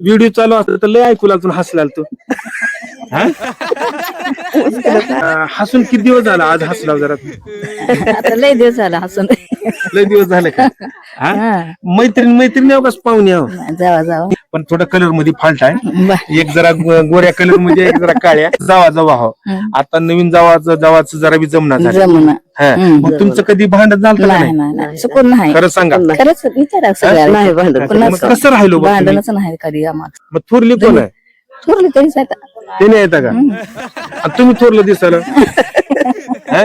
Video चालू असतो तर लय ऐकू लागतो हसलाल तू. हा? हसून किती दिवस झाला आज हसला जरा आता लय दिवस झाला हसून. लय दिवस झाले का? हा? मैत्रीण मैत्रीण यावं का पाहुणे यावं जावा जावा. पण थोडा कलरमध्ये फाल्ट आहे. एक जरा गो- गोऱ्या कलरमध्ये एक जरा काळ्या. जावा जावा हो. हं. आता नवीन जावाचं जावाचं जरा बी जमना झालं. जमून. हा. हं. मग तुमचं कधी भांडण झालं का नाही नाही? नाही नाही. चुकून नाही. खरं सांगा. खरंच विचारा नाही भांडण. मग कुणाचं? कसं राहिलो बा तुम्ही? भांडणच नाही कधी आम्हाला. मग थोरली कोण आहे? थोरली तरीच आता त्याने येतं का? आणि तुम्ही थोरलं दिसायला हा?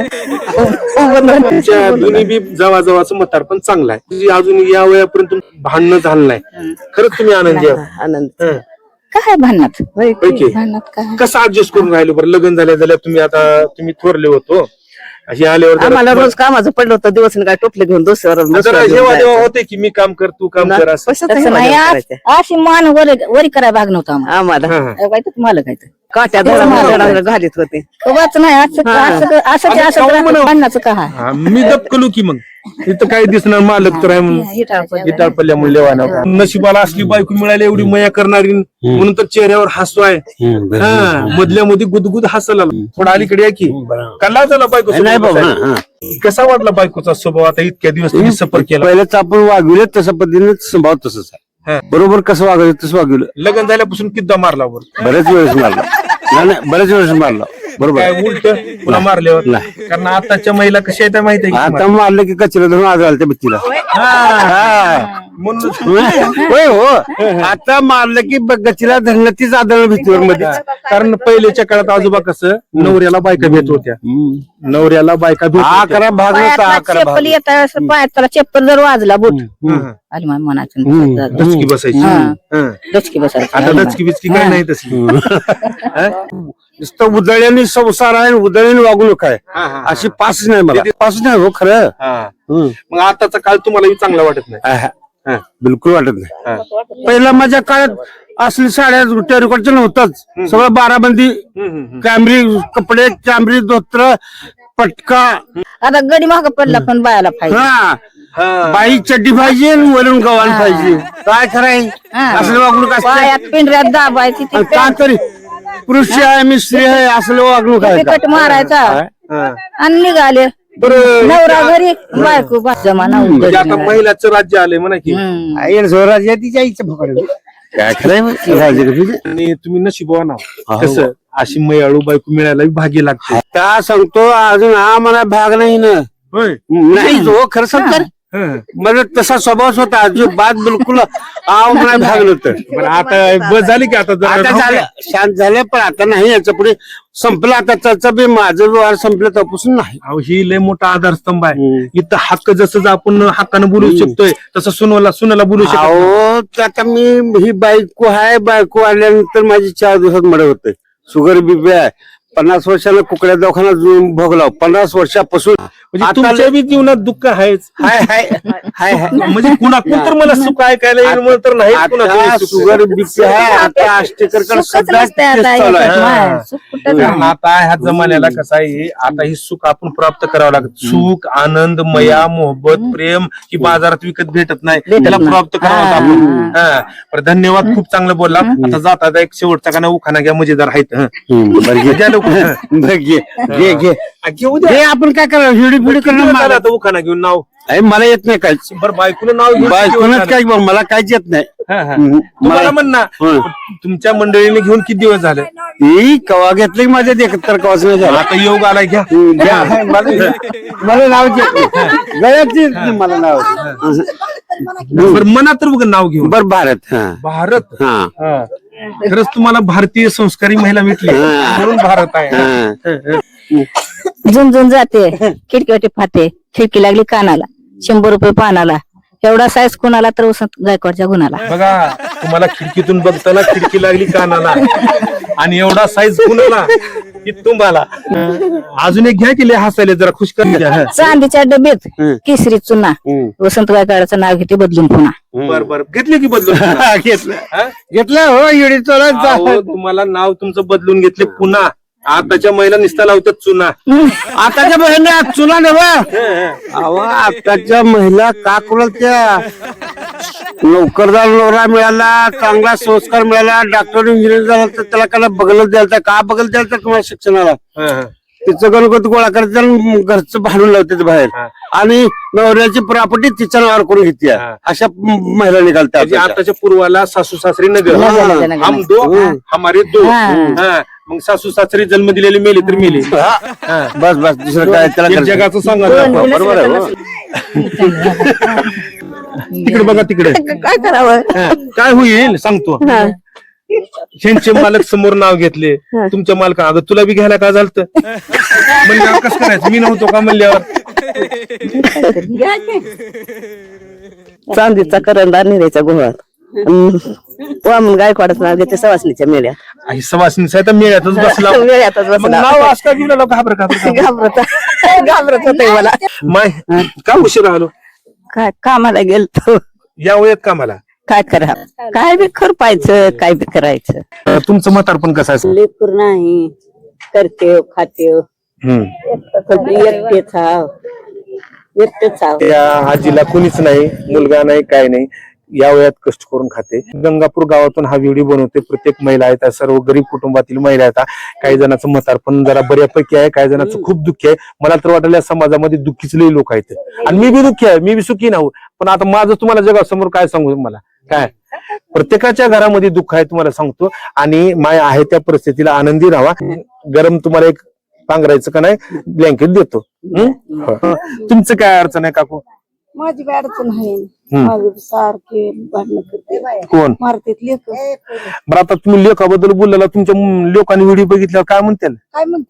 तुमच्या दोन्ही बी जवा जवाचं मतार पण चांगलं आहे. तुझी अजून या वयापर्यंत तुमचं भांडणं झालं नाही. खरंच तुम्ही आनंदी आहात. आनंद. हं. काय भांडणात? काय कसं ऍडजस्ट करून राहिलो बरं? लग्न झाल्या झाल्या तुम्ही आता तुम्ही थोरले होतो. हे आल्यावर आम्हाला रोज कामाचं पडलं होतं दिवस काय टोपले घेऊन जरा घेऊन जेव्हा. होते की मी काम कर तू काम कर असं तसं नाही आज-? अशी मान वर वरी करायला भाग नव्हता आम्हाला आम्हाला हा, हा. काय तर मालक आहे ते. काट्या धडा घालीत होते. उगाच नाही असं असं असं आता ते असं हा, मी दपकलो की मग. इथं काय दिसणार मालक तर आहे म्हणून. हे पडल्यामुळे लेवाना नशिबाला असली बायको मिळाली एवढी मया करणारी. म्हणून तर चेहऱ्यावर हसू आहे. हा, मधल्या मध्ये गुदगुद हसायला थोडा अलीकडे या की. कल्ला झाला बायको नाही बाबा? हा, हा. कसा वाटला बायकोचा स्वभाव? आता इतक्या दिवस तुम्ही सफर केला. पहिलेच आपण वागविले तशा पद्धतीने स्वभाव तसंच हा. आहे बरोबर कसं वागायचं तसं वागविलं. लग्न झाल्यापासून किती मारला बरं बऱ्याच वेळेस मारला. नाही, नाही बऱ्याच वेळेस मारला बरोबर काय. उलट पुन्हा मारल्यावर नाही. कारण आताच्या महिला कशा आहेत माहिती आहे आता मारलं की कचरा धरून आज आल्या त्या भित्तीला हा. म्हणून होय हो. आता मारलं की गचीला धरणं तीच आदळ भीतीवर मध्ये. कारण पहिल्याच्या काळात आजोबा कसं नवऱ्याला बायका भेट होत्या. नवऱ्याला बायका भेट हा होत्या. करा भाग हा पायातला भाग. चप्पल येत असं पायात त्याला चप्पल जर वाजला बुट हा. आली माझ्या बसायची. हा. हा. डचकी बसायची. आता दचकी बिचकी काय नाही तसली. हा? नुसतं उदळ्याने संसार आहे उदळ्याने वागू नका. आहे हा, हा, अशी पास नाही मला. पास नाही हो खरं. हा. मग आताचा काळ तुम्हाला चांगला वाटत नाही. आहा. हा. बिलकुल वाटत नाही. हा. पहिला माझ्या काळात असली साड्या टेरिकॉटच्या नव्हताच सगळं बाराबंदी. कॅमरी कपडे कॅमरी धोत्र पटका. आता गडी माग पडला पण बायाला पाहिजे हा. हा. बाई चड्डी पाहिजे आणि वरून गव्हाण पाहिजे. काय खरंय. असलं वागणूक असते. पिंढऱ्यात दाबायची का तरी? पुरुष आहे मी स्त्री आहे असलं वागणूक आहे का? पिकट मारायचा. आणि निघाले. नवरा घरी बायको बा- जमाना म्हणजे आता महिलाचं राज्य आलंय म्हणा की हम्म. आई स्वराज आहे तिच्या आईचं फकड काय का? आणि तुम्ही नशिबवान आहो. हो. कसं अशी मयाळू बायको मिळायला भागी लागते त्या सांगतो अजून हा मला भाग नाही ना होय नाही हो खरं सांगतो हा. मला तसा स्वभावच होता. जो बात बिलकुल आव मला भाग नव्हतं बरं आता बस झाली की आता आता जरा झालं. शांत झाले पण आता नाही याच्यापुढे संपलं. आता त्याचा बी माझं व्यवहार संपलं तेव्हापासून नाही. अहो, ही लय मोठा आधारस्तंभ आहे. इथं हक्क जसं आपण हक्कानं बोलू शकतोय तसं सुनवला सुनाला बोलू शकतो अहो ते आता मी ही बायको आहे. बायको आल्यानंतर माझी चार दिवसात मड होते. शुगर बीपी आहे. पन्नास वर्षाला कुकड्या दवाखाना भोगला पन्नास वर्षापासून म्हणजे आता तुमच्या बी जीवनात दुःख आहेच. हाय हाय हाय हाय. म्हणजे कुणा तर मला सुख ऐकायला येईल म्हणून तर नाही आता शुगर बीपी आहे आता आष्टेकर सुखच सध्या नसते आता चालू आहे. हा. माय, सुख कुठं कारण आता ह्या जमान्याला कसं आहे आता ही सुख आपण प्राप्त करावं लागत. सुख आनंद मया मोहब्बत प्रेम ही बाजारात विकत भेटत नाही. त्याला प्राप्त करावं लागतं आपण. हा. बरं, धन्यवाद. खूप चांगलं बोलला आता जाता जाता एक शेवटचा का ना उखाना घ्या मजेदार आहेत. हं. हम्म, बरं घे. द्या बरं, घे घे घे. आ, घेऊ द्या. हे आपण काय करा व्हिडिओ व्हिडिओ किती करणार दिवस झाले मला आता उखाना घेऊन नाव? अरे, मला येत नाही काहीच. बरं बायकोनं नाव घेऊन किती बायकोनच झाले? काय बरं, मला काहीच येत नाही. हा, हा. हम्म, तुम्हाला मला- म्हण ना हं. तुमच्या मंडळीने घेऊन किती दिवस झाले? ही कवा घेतली की माझ्या एकत्र कवाच नाही झाला. आता योग आलाय घ्या. घ्या. मला मला नाव गळ्याची मला नाव. बरं मना तर बघ नाव घेऊन. बर भारत हा. भारत? हा. हा. खरंच तुम्हाला भारतीय संस्कारी महिला भेटली म्हणून भारत आहे. हा. झुंझुन जाते खिडकीवाटी फाते खिडकी लागली कानाला शंभर रुपये पानाला. एवढा साईज कोणाला तर वसंत गायकवाडच्या गुणाला. बघा तुम्हाला खिडकीतून बघताना खिडकी लागली कानाला. आणि एवढा साईज कुणाला? की तुम्हाला. अजून एक घ्या की लय हसायला जरा खुश करून घ्या हं. चांदीच्या डबेत. केसरी चुना. हम्म. वसंत गायकवाडाचं नाव घेते बदलून पुन्हा. बर बर. घेतली की बदलून घेतलं. हं? घेतलं हो अहो, तुम्हाला नाव तुमचं बदलून घेतले पुन्हा. आताच्या महिला निसता लावतात चुना. आताच्या महिला चुना नव्हा आताच्या महिला का त्या नोकरदार नवरा मिळाला चांगला संस्कार मिळाला डॉक्टर इंजिनियर झाला तर त्याला काय बघलं द्यायचं का बघल द्यायचं तुम्हाला शिक्षणाला. तिचं गणपती गोळा करते घरचं भांडून लावते बाहेर. आणि नवऱ्याची प्रॉपर्टी तिच्या नावावर करून घेते. हा. अशा महिला निघालतात म्हणजे आताच्या पूर्वाला सासू सासरी नगर. हम दो हमारे दो. मग सासू सासरी जन्म दिलेले मेले तर मेले. हा. बस बस दुसरं काय त्याला एक करायचं. जगाचं सांगा दोन. मुलं बरोबर आहे, हो. तिकडे बघा तिकडे. काय करावं? हा. काय होईल सांगतो. ह्यांचे मालक समोर नाव घेतले. तुमच्या मालका अगं तुला बी घ्यायला का झालं म्हणल्यावर कसं करायचं? मी नव्हतो का म्हणल्यावर? चांदीचा करंडा निरेच्या गोळात वामन गायकवाडच नाव घेते सवासणीच्या मेळ्यात. आई सवासनीचा आहे तर मेळ्यातच बसला. मेळ्यातच मग बसला. नाव असं का आलो घाबर घाबर घाबरत घाबरत होते मला. माय का उशीर आलो? काय कामाला गेलतो. या वयात का मला काय करा काय बी खरपायचं काय बी करायचं. तुमचं म्हातारपण कसं आहे? लेकर नाही करते खाते हम्म. एकटेच हाव एकटेच हाव या आजीला कुणीच नाही मुलगा नाही काय नाही. या वयात कष्ट करून खाते. गंगापूर गावातून हा व्हिडिओ बनवते. प्रत्येक महिला आहेत सर्व गरीब कुटुंबातील महिला आहेत. काही जणांचं म्हातारपण जरा बऱ्यापैकी आहे काही जणांचं खूप दुःखी आहे. मला तर वाटलं या समाजामध्ये दुःखीच लई लोक आहेत. आणि मी बी दुःखी आहे. मी बी सुखी नाहू पण आता माझं तुम्हाला जगासमोर काय सांगू मला काय? प्रत्येकाच्या घरामध्ये दुःख आहे तुम्हाला सांगतो. आणि माय आहे त्या परिस्थितीला आनंदी राहा गरम तुम्हाला एक पांघरायचं का नाही? ब्लँकेट देतो. तुमचं काय अडचण आहे काकू? माझी अडचण आहे. माझे बी सारखे भांडणं करते कोण? मारतेत बरं आता तुम्ही लेखाबद्दल बोलला तुमच्या म- लोकांनी व्हिडिओ बघितल्यावर काय म्हणतील? म्हणते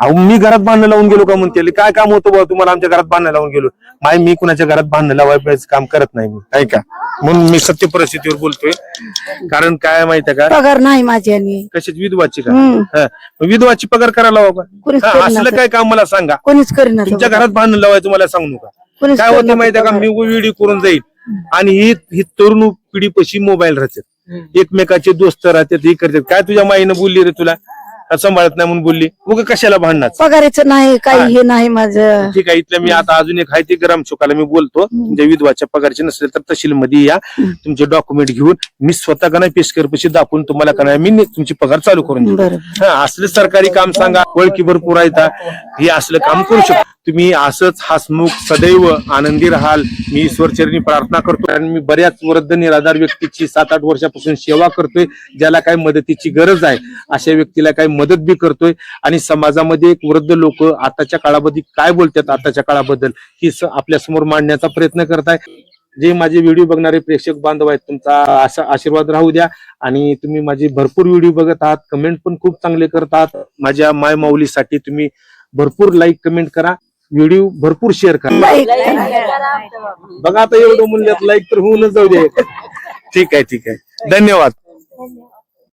अहो मी घरात भांडण लावून गेलो का म्हणते काय काम होतं बा तुम्हाला आमच्या घरात भांडण लावून गेलो. माय मी कुणाच्या घरात भांडण लावायचं काम करत नाही मी. काय का म्हणून मी सत्य परिस्थितीवर बोलतोय. कारण काय माहितीये का? पगार नाही माझी आणि. कशाची? विधवाची का? हम्म. हा. मग विधवाची पगार करायला हवा कोणीच का हा, करणार असलं. काय काम मला सांगा. कोणीच करीना तुमच्या घरात भांडण लावायचं मला सांगू नका. कोणीच काय होतं माहितीये का. मी व्हिडिओ करून जाईल. आणि ही ही तरुण पिढी पशी मोबाईल राहतात. एकमेकाचे दोस्त राहतात हे करतात. काय तुझ्या माईनं बोलली रे तुला? सांभाळत नाही म्हणून बोलली? उगा कशाला भांडणार पगाराचं नाही काही हे. नाही माझं. ठीक आहे इथल्या मी आता अजून एक आहे ते ग्राम शोकाला मी बोलतो. तुमच्या विधवाच्या पगारचे नसले तर तहसील मध्ये या तुमचे डॉक्युमेंट घेऊन मी स्वतः का नाही पेशकर पैसे दाखवून तुम्हाला का नाही मी तुमची पगार चालू करून हा असलं सरकारी काम सांगा. ओळखी भरपूर आहेत हा. हे असलं काम करू शकतो. तुम्ही असंच हसमुख सदैव आनंदी राहाल. मी ईश्वरचरणी प्रार्थना करतो. आणि मी बऱ्याच वृद्ध निराधार व्यक्तीची सात आठ वर्षापासून सेवा करतोय ज्याला काही मदतीची गरज आहे अशा व्यक्तीला काही मदत बी करतोय. आणि समाजामध्ये एक वृद्ध लोक आताच्या काळामध्ये काय बोलतात आताच्या काळाबद्दल ही आपल्यासमोर मांडण्याचा प्रयत्न करताय. जे माझे व्हिडिओ बघणारे प्रेक्षक बांधव आहेत तुमचा असा आशीर्वाद राहू द्या. आणि तुम्ही माझे भरपूर व्हिडिओ बघत आहात कमेंट पण खूप चांगले करतात. माझ्या माय माऊलीसाठी तुम्ही भरपूर लाईक कमेंट करा. व्हिडिओ भरपूर शेअर करा. बघा आता एवढं मूल्यात लाईक तर होऊनच जाऊ दे. ठीक आहे ठीक आहे. धन्यवाद.